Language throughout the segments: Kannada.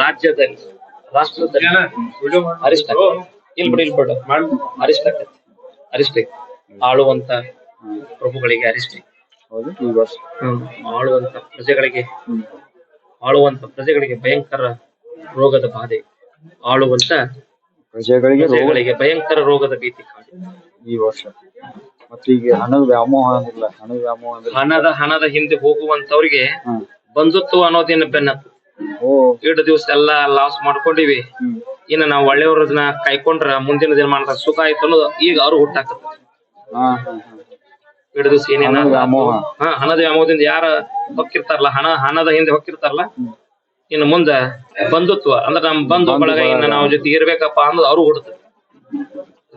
ರಾಜ್ಯದಲ್ಲಿ ರಾಷ್ಟ್ರದಲ್ಲಿ ಅರಿಷ್ಟ ಇಲ್ಬಿಡು ಇಲ್ಬಿಡು ಅರಿಷ್ಟ ಅರಿಷ್ಟ. ಆಳುವಂತ ಪ್ರಭುಗಳಿಗೆ ಅರಿಷ್ಟ ಹೌದು ಈ ವರ್ಷ. ಆಳುವಂತ ಪ್ರಜೆಗಳಿಗೆ ಆಳುವಂತ ಪ್ರಜೆಗಳಿಗೆ ಭಯಂಕರ ರೋಗದ ಬಾಧೆ. ಆಳುವಂತ ಪ್ರಜೆಗಳಿಗೆ ರೋಗಗಳಿಗೆ ಭಯಂಕರ ರೋಗದ ಭೀತಿ ಕಾಡಿ. ಈ ವರ್ಷ. ಮತ್ತೆ ಈಗ ಹಣದ ವ್ಯಾಮೋಹ ಅಂದಿಲ್ಲ. ಹಣದ ವ್ಯಾಮೋಹ ಹಣದ ಹಣದ ಹಿಂದೆ ಹೋಗುವಂತವ್ರಿಗೆ ಬಂಧುತ್ವ ಅನ್ನೋದೇನು ಬೆನ್ನತ್ತು. ಎರಡು ದಿವಸ ಎಲ್ಲಾ ಲಾಸ್ ಮಾಡ್ಕೊಂಡಿವಿ ಇನ್ನ ನಾವು ಒಳ್ಳೆಯವ್ರ ಕಾಯ್ಕೊಂಡ್ರ ಮುಂದಿನ ದಿನ ದಿನಮಾನದ ಸುಖ ಆಯ್ತು ಅನ್ನೋದು ಈಗ ಅವ್ರು ಹುಟ್ಟಾಕತ್ತ. ಎರಡು ದಿವಸ ಏನೇನ. ಹಾ ಹಣದ ವ್ಯಾಮೋಹದಿಂದ ಯಾರ ಹೊಕ್ಕಿರ್ತಾರಲ್ಲ ಹಣ ಹಣದ ಹಿಂದೆ ಹೊಕ್ಕಿರ್ತಾರಲ್ಲ. ಇನ್ನು ಮುಂದ ಬಂಧುತ್ವ ಅಂದ್ರೆ ನಮ್ ಬಂಧು ಬಳಗ ಇನ್ನ. ನಾವು ಜೊತೆ ಇರ್ಬೇಕಪ್ಪ ಅನ್ನೋದು ಅವ್ರು ಹುಡುತದೆ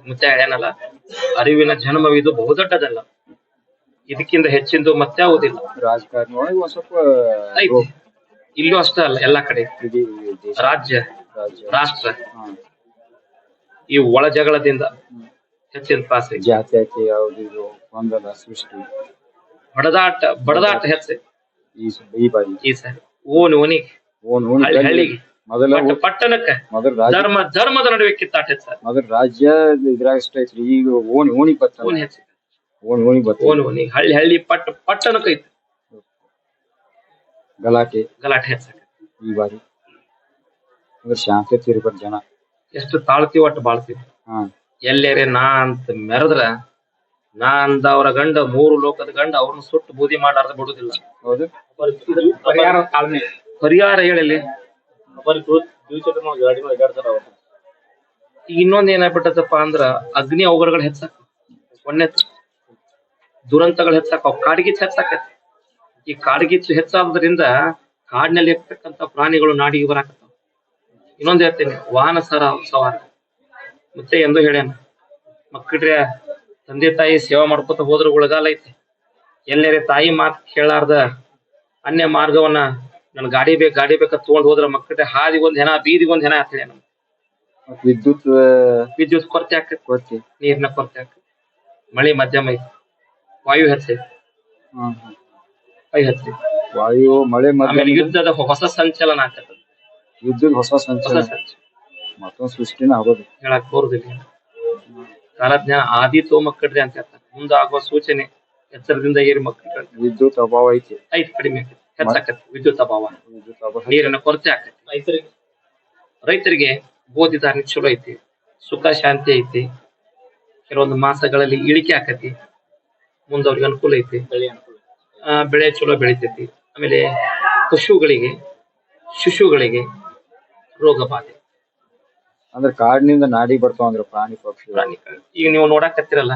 ಮತ್ತೆ ಏನಲ್ಲ ಅರಿವಿನ ಜನ್ಮವಿದು ಬಹುದೊಡ್ಡದಲ್ಲ ಇದಕ್ಕಿಂತ ಹೆಚ್ಚಿಂದು ಮತ್ತೆ ಆಗುದಿಲ್ಲ. ರಾಜಕಾರಣ ಸ್ವಲ್ಪ ಐತಿ. ಇಲ್ಲೂ ಅಷ್ಟೇ ಅಲ್ಲ ಎಲ್ಲಾ ಕಡೆ ರಾಜ್ಯ ರಾಷ್ಟ್ರ. ಈ ಒಳ ಜಗಳದಿಂದ ಹೆಚ್ಚಿನ ಪಾಸ್. ಜಾತಿ ಯಾವ್ದು ಒಂದಲ್ಲ ಸೃಷ್ಟಿ. ಬಡದಾಟ ಬಡದಾಟ ಹೆಚ್ಚೆ. ಈ ಬಾರಿ. ಈ ಸಾರಿ. ಓನ್ ಓನಿಗೆ ಓನ್ ಹಳ್ಳಿ ಹಳ್ಳಿಗೆ. ಮೊದಲ ಪಟ್ಟ ಪಟ್ಟಣಕ್ಕ ಮೊದಲ ಧರ್ಮ ಧರ್ಮದ ನಡುವೆ ಕಿತ್ತಾಟ ಹೆಚ್ಚ ಮೊದಲ ರಾಜ್ಯ ಇದ್ರಾಗ ಅಷ್ಟೇ ಈಗ ಓಣಿ ಓಣಿ ಬತ್ತ ಓನ್ ಹೆಚ್ಚ. ಓಣಿ ಓಣಿ ಬತ್ತ ಓನ್ ಓಣಿ ಹಳ್ಳಿ ಹಳ್ಳಿ ಪಟ್ಟ ಪಟ್ಟಣಕ್ಕ ಐತಿ. ಗಲಾಟೆ. ಗಲಾಟೆ ಹೆಚ್ಚ ಈ ಬಾರಿ. ಅಂದ್ರೆ ಶಾಂತತೆ ಇರ್ಬೇಕು ಜನ. ಎಷ್ಟು ತಾಳ್ತೀವಿ ಒಟ್ಟು ಬಾಳ್ತೀವಿ ಹಾ. ಎಲ್ಲೇರೆ ನಾ ಅಂತ ಮೆರೆದ್ರ ನಾ ಅಂದವ್ರ ಗಂಡ ಮೂರು ಲೋಕದ ಗಂಡ ಅವ್ರನ್ನ ಸುಟ್ಟು ಬೂದಿ ಮಾಡಾರ್ದ ಬಿಡುದಿಲ್ಲ. ಹೌದು. ಪರಿಹಾರ ತಾಳ್ಮೆ. ಪರಿಹಾರ ಹೇಳಲಿ ಈಗ ಇನ್ನೊಂದ್ ಏನಾಗ್ಬಿಟ್ಟದಪ್ಪ ಅಂದ್ರ ಅಗ್ನಿ ಅವಘಡಗಳು ಹೆಚ್ಚಾಕ. ಒಂದೇ ದುರಂತಗಳು ಹೆಚ್ಚಾಕ. ಕಾಡಿಗೆ ಹೆಚ್ಚಾಕತಿ ಈ ಕಾಡ್ಗಿಚ್ಚು ಹೆಚ್ಚಾದ್ರಿಂದ ಕಾಡಿನಲ್ಲಿ ಇರ್ತಕ್ಕಂತ ಪ್ರಾಣಿಗಳು ನಾಡಿಗೆ ಬರಾಕತ್ತಾವ. ಇನ್ನೊಂದ್ ಹೇಳ್ತೇನೆ ವಾಹನ ಸರ ಸವಾರ. ಮತ್ತೆ ಎಂದು ಹೇಳ್ಯಾನ ಮಕ್ಕಳ್ರೆ ತಂದೆ ತಾಯಿ ಸೇವಾ ಮಾಡ್ಕೊತ ಹೋದ್ರ ಉಳಗಾಲ ಐತಿ. ಎಲ್ಲರೇ ತಾಯಿ ಮಾತು ಕೇಳಾರ್ದ ಅನ್ಯ ಮಾರ್ಗವನ್ನ ನನ್ ಗಾಡಿ ಬೇಕು ಗಾಡಿ ಬೇಕ ತಗೊಂಡ್ ಹೋದ್ರ ಮಕ್ಕಳ ಹಾದಿಗೊಂದ್ ಹೆಣ ಬೀದಿಗೆ ಒಂದ್ ಅಂತ ನಮ್ಗೆ ವಿದ್ಯುತ್ ವಿದ್ಯುತ್ ಕೊರತೆ ಆಕತಿ ಕೊರತೆ. ನೀರಿನ ಕೊರತೆ ಆಕತಿ ಮಳೆ ಮಧ್ಯಮ ಐತಿ. ವಾಯು ಹೆಚ್ಚೈತಿ. ಹಾ ವಾಯು ಮಳೆ ಆಮೇಲೆ ಮತ್ತೆ ಯುದ್ಧದ ಹೊಸ ಸಂಚಲನ ಆಕತ್ತ ವಿದ್ಯುತ್ ಹೊಸ ಹೊಸ ಸಂಚಲನ. ಮತ್ತೊಂದ್ ಸೃಷ್ಟಿನ ಆಗೋದು ಹೇಳಕ್ ಬರುದಿಲ್ಲ. ಕಾಲಜ್ಞಾನ ಆದಿ ತೋ ಮಕ್ಕಳ್ರಿ ಅಂತ ಹೇಳ್ತಾರೆ. ಮುಂದಾಗುವ ಸೂಚನೆ ಎತ್ತರದಿಂದ ಏರಿ ಮಕ್ಕಳು ವಿದ್ಯುತ್ ಅಭಾವ ಐತಿ. ಐತಿ ಕಡಿಮೆ ಆಕತಿ ಹೆಚ್ಚಾಕತಿ ವಿದ್ಯುತ್ ಅಭಾವ. ವಿದ್ಯುತ್ ಅಭಾವ ನೀರಿನ ಕೊರತೆ ಆಕತಿ ರೈತರಿಗೆ. ರೈತರಿಗೆ ಬೋಧಿದಾರಿ ಚಲೋ ಐತಿ. ಸುಖ ಶಾಂತಿ ಐತಿ. ಕೆಲವೊಂದು ಮಾಸಗಳಲ್ಲಿ ಇಳಿಕೆ ಆಕತಿ ಮುಂದವ್ರಿಗೆ ಅನುಕೂಲ ಐತಿ. ಆ, ಬೆಳೆ ಚಲೋ ಬೆಳಿತೈತಿ. ಆಮೇಲೆ ಪಶುಗಳಿಗೆ ಶಿಶುಗಳಿಗೆ ರೋಗ ಬಾಧೆ. ಅಂದ್ರೆ ಕಾಡಿನಿಂದ ನಾಡಿ ಬರ್ತಾವ ಅಂದ್ರೆ ಪ್ರಾಣಿ ಪಕ್ಷಿ. ಪ್ರಾಣಿ ಈಗ ನೀವು ನೋಡಕ್ ಹತ್ತಿರಲ್ಲ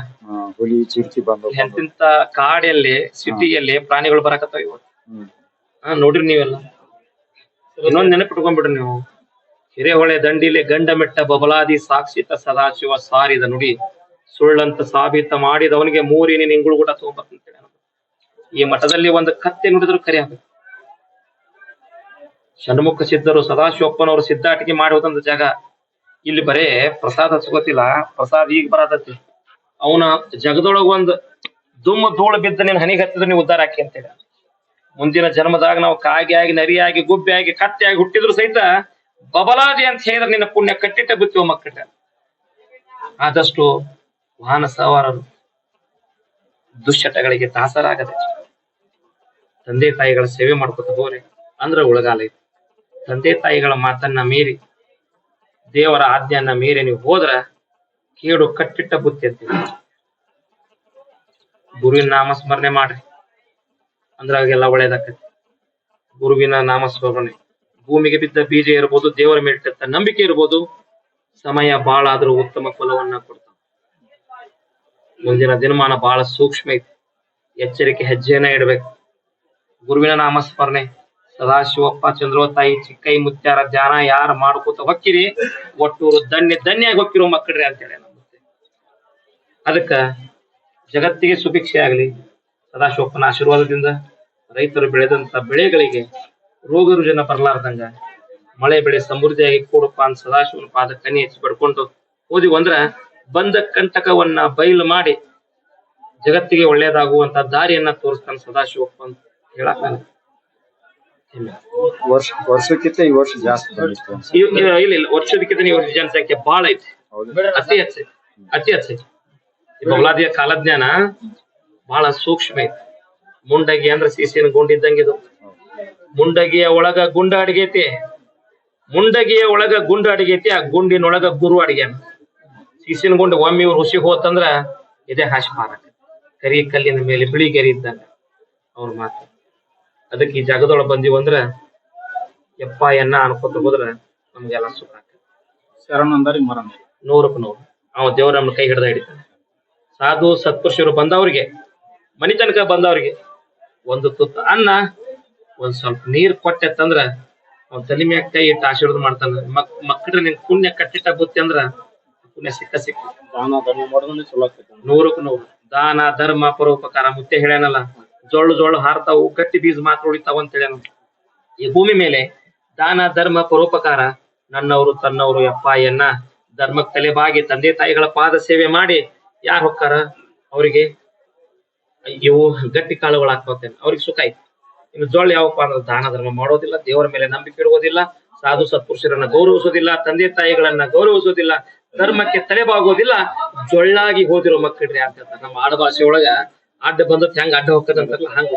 ಹುಲಿ ಚಿರ್ಚಿ ಬಂದು ಎಂತಿಂತ ಕಾಡಲ್ಲಿ ಸಿಟಿಯಲ್ಲಿ ಪ್ರಾಣಿಗಳು ಬರಕತ್ತಾವ ಇವತ್ತು ಹಾ ನೋಡ್ರಿ ನೀವೆಲ್ಲ. ಇನ್ನೊಂದ್ ನೆನಪಿಟ್ಕೊಂಡ್ಬಿಡ್ರಿ ನೀವು. ಹಿರೇಹೊಳೆ ದಂಡಿಲೆ ಗಂಡ ಮೆಟ್ಟ ಬಬಲಾದಿ ಸಾಕ್ಷಿತ ಸದಾಶಿವ ಸಾರಿದ ನುಡಿ. ಸುಳ್ಳಂತ ಸಾಬೀತ ಮಾಡಿದವನಿಗೆ ಮೂರಿನ ನಿಂಗುಳು ಕೂಡ ತಗೊಂಬರ್ತಂತೇಳಿ ಈ ಮಠದಲ್ಲಿ ಒಂದು ಕತ್ತೆ ನುಡಿದ್ರು ಕರೆ ಆಗ್ಬೇಕು. ಷಣ್ಮುಖ ಸಿದ್ಧರು ಸದಾಶಿವಪ್ಪನವರು ಸಿದ್ಧಾಟಿಕೆ ಮಾಡುವುದಂದ ಜಾಗ. ಇಲ್ಲಿ ಬರೇ ಪ್ರಸಾದ ಸಿಗೋತಿಲ್ಲ. ಪ್ರಸಾದ ಈಗ ಬರತೈತಿ. ಅವನ ಜಗದೊಳಗ ಒಂದು ದುಮ್ಮ ಧೂಳು ಬಿದ್ದ ನಿನ್ ಹನಿಗೆ ಹತ್ತಿದ್ರೆ ನೀವು ಉದ್ಧಾರ ಆಕಿ ಅಂತೇಳಿ. ಮುಂದಿನ ಜನ್ಮದಾಗ ನಾವು ಕಾಗಿ ಆಗಿ, ನರಿಯಾಗಿ ಗುಬ್ಬಿಯಾಗಿ ಆಗಿ ಹುಟ್ಟಿದ್ರು ಸಹಿತ ಬಬಲಾದಿ ಅಂತ ಹೇಳಿದ್ರೆ ನಿನ್ನ ಪುಣ್ಯ ಕಟ್ಟಿಟ್ಟ ಬಿತ್ತಿವ ಮಕ್ಕಳ. ಆದಷ್ಟು ವಾಹನ ಸವಾರರು ದುಶ್ಚಟಗಳಿಗೆ ದಾಸರಾಗದೆ ತಂದೆ ತಾಯಿಗಳ ಸೇವೆ ಮಾಡ್ಕೊತ ಹೋರಿ ಅಂದ್ರ ಉಳಗಾಲ ಐತಿ. ತಂದೆ ತಾಯಿಗಳ ಮಾತನ್ನ ಮೀರಿ, ದೇವರ ಆಜ್ಞೆಯನ್ನ ಮೀರಿ ನೀವು ಹೋದ್ರ ಕೇಡು ಕಟ್ಟಿಟ್ಟ ಬುತ್ತಿ ಗುರುವಿನ ನಾಮಸ್ಮರಣೆ ಮಾಡ್ರಿ. ಅಂದ್ರ ಅವಾಗೆಲ್ಲ ಒಳ್ಳೇದಾಕತಿ. ಗುರುವಿನ ನಾಮಸ್ಮರಣೆ. ಭೂಮಿಗೆ ಬಿದ್ದ ಬೀಜ ಇರ್ಬೋದು, ದೇವರ ಮೇಲೆ ನಂಬಿಕೆ ಇರ್ಬೋದು, ಸಮಯ ಬಾಳ ಆದ್ರೂ ಉತ್ತಮ ಫಲವನ್ನ ಕೊಡ್ತಾವ. ಮುಂದಿನ ದಿನಮಾನ ಬಹಳ ಸೂಕ್ಷ್ಮ ಐತಿ. ಎಚ್ಚರಿಕೆ ಹೆಜ್ಜೆಯನ್ನ ಇಡ್ಬೇಕು. ಗುರುವಿನ ನಾಮಸ್ಮರಣೆ. ಸದಾಶಿವಪ್ಪ ಶಿವಪ್ಪ ತಾಯಿ ಚಿಕ್ಕೈ, ಮುತ್ಯಾರ ಧ್ಯಾನ ಯಾರು ಮಾಡ್ಕೋತ ಹೊಕ್ಕಿರಿ, ಒಟ್ಟೂರು ಧನ್ಯ ಧನ್ಯಾಗಿ ಹೊಕ್ಕಿರೋ ಮಕ್ಕಳ್ರಿ ಅಂತೇಳಿ ಅದಕ್ಕ ಜಗತ್ತಿಗೆ ಸುಭಿಕ್ಷೆ ಆಗಲಿ, ಸದಾಶಿವಪ್ಪನ ಆಶೀರ್ವಾದದಿಂದ ರೈತರು ಬೆಳೆದಂತ ಬೆಳೆಗಳಿಗೆ ರೋಗ ರುಜಿನ ಬರಲಾರ್ದಂಗ, ಮಳೆ ಬೆಳೆ ಸಮೃದ್ಧಿಯಾಗಿ ಕೂಡಪ್ಪ ಅಂತ ಸದಾಶಿವನ ಪಾದ ಕನಿ ಹೆಚ್ಚಿ ಪಡ್ಕೊಂಡು ಓದಿ ಬಂದ ಕಂಟಕವನ್ನ ಬಯಲು ಮಾಡಿ ಜಗತ್ತಿಗೆ ಒಳ್ಳೇದಾಗುವಂತ ದಾರಿಯನ್ನ ತೋರಿಸ್ತಾನೆ ಸದಾಶಿವಪ್ಪ ಅಂತ. ಹೇಳಕ್ ಇಲ್ಲ. ವರ್ಷ ವರ್ಷಕ್ಕಿಂತ ಈ ವರ್ಷ ಜಾಸ್ತಿ ಇಲ್ಲ ಇಲ್ಲ ವರ್ಷದಕ್ಕಿಂತ ವರ್ಷ ಜನಸಂಖ್ಯೆ ಬಹಳ ಐತಿ. ಹೌದು. ಅತಿ ಹೆಚ್ಚೆ ಅತಿ ಹೆಚ್ಚೆ ಈ ಬೌಲಾದಿಯ ಕಾಲಜ್ಞಾನ ಬಹಳ ಸೂಕ್ಷ್ಮ ಐತಿ. ಮುಂಡಗಿ ಅಂದ್ರೆ ಸೀಸಿನ ಗುಂಡಿದ್ದಂಗೆ ಇದು. ಮುಂಡಗಿಯ ಒಳಗ ಗುಂಡ ಅಡಿಗೈತಿ ಮುಂಡಗಿಯ ಒಳಗ ಗುಂಡ ಅಡಿಗೈತಿ ಆ ಗುಂಡಿನೊಳಗ ಗುರು ಅಡಿಗೆ ಸೀಸಿನ ಗುಂಡ ಒಮ್ಮೆ ಇವ್ರು ಹುಸಿ ಹೋತಂದ್ರ ಇದೇ ಹಾಶ್ ಮಾರಕ ಕರಿ ಕಲ್ಲಿನ ಮೇಲೆ ಬಿಳಿ ಗೆರಿ ಇದ್ದಂಗ. ಅವ್ರ ಮಾತು. ಅದಕ್ಕೆ ಈ ಜಾಗದೊಳಗೆ ಬಂದೀವಂದ್ರ ಯಪ್ಪ ಎನ್ನ ಅನ್ಕೋತ ಹೋದ್ರ ನಮ್ಗೆಲ್ಲ ಸುಖ ಆಕತಿ. ಶರಣ ಅಂದಾರಿ ಮರಣ ನೂರಕ್ಕೆ ನೂರು. ಅವ ದೇವ್ರ ನಮ್ಮ ಕೈ ಹಿಡ್ದ ಹಿಡಿತಾನೆ. ಸಾಧು ಸತ್ಪುರುಷರು ಬಂದವ್ರಿಗೆ ಮನಿ ತನಕ ಬಂದವ್ರಿಗೆ ಒಂದು ತುತ್ತು ಅನ್ನ ಒಂದ್ ಸ್ವಲ್ಪ ನೀರ್ ಕೊಟ್ಟೆತ್ತಂದ್ರ ಅವ್ನ ತಲೆ ಮ್ಯಾಗ ಕೈ ಇಟ್ಟು ಆಶೀರ್ವಾದ ಮಾಡ್ತಾನ. ಮಕ್ ಮಕ್ಕಳ ನಿನ್ ಪುಣ್ಯ ಕಟ್ಟಿಟ್ಟ ಬುತ್ತಿ ಅಂದ್ರ ಪುಣ್ಯ ಸಿಕ್ಕ ಸಿಕ್ಕ ದಾನ ಧರ್ಮ ಮಾಡೋದನ್ನ ಚಲೋ ಆಗ್ತೈತೆ. ನೂರಕ್ಕೆ ನೂರು. ದಾನ ಧರ್ಮ ಪರೋಪಕಾರ ಮುತ್ತೆ ಹೇಳ್ಯಾನಲ್ಲ ಜೋಳು ಜೋಳ ಹಾರ್ತಾವು, ಗಟ್ಟಿ ಬೀಜ ಮಾತ್ರ ಉಳಿತಾವ ಅಂತ ಹೇಳ ಈ ಭೂಮಿ ಮೇಲೆ ದಾನ, ಧರ್ಮ, ಪರೋಪಕಾರ ನನ್ನವರು, ತನ್ನವರು ಎನ್ನ ಧರ್ಮಕ್ಕೆ ತಲೆಬಾಗಿ ತಂದೆ, ತಾಯಿಗಳ ಪಾದ ಸೇವೆ ಮಾಡಿ ಯಾರು ಹೊಕ್ಕಾರ? ಅವರಿಗೆ ಇವು ಗಟ್ಟಿ ಕಾಳುಗಳು ಹಾಕೋತೇನೆ ಅವ್ರಿಗೆ ಸುಖ ಆಯ್ತು. ಇನ್ನು ಜೋಳ ಯಾವಪ್ಪ ಅಂದ್ರೆ ದಾನ, ಧರ್ಮ ಮಾಡೋದಿಲ್ಲ, ದೇವರ ಮೇಲೆ ನಂಬಿಕೆ ಇಡುವುದಿಲ್ಲ, ಸಾಧು ಸತ್ಪುರುಷರನ್ನ ಗೌರವಿಸೋದಿಲ್ಲ ತಂದೆ, ತಾಯಿಗಳನ್ನ ಗೌರವಿಸೋದಿಲ್ಲ ಧರ್ಮಕ್ಕೆ ತಲೆಬಾಗೋದಿಲ್ಲ ಜೊಳ್ಳಾಗಿ ಹೋದಿರೋ ಮಕ್ಕಳ್ರಿ ಅಂತ. ನಮ್ಮ ಆಡಭಾಷೆ ಒಳಗ ಅಡ್ಡ ಬಂದತ್ ಹೆಂಗ್ ಅಡ್ಡ ಹೋಗ್ತದಂತಾರಲ್ಲ ಹಂಗ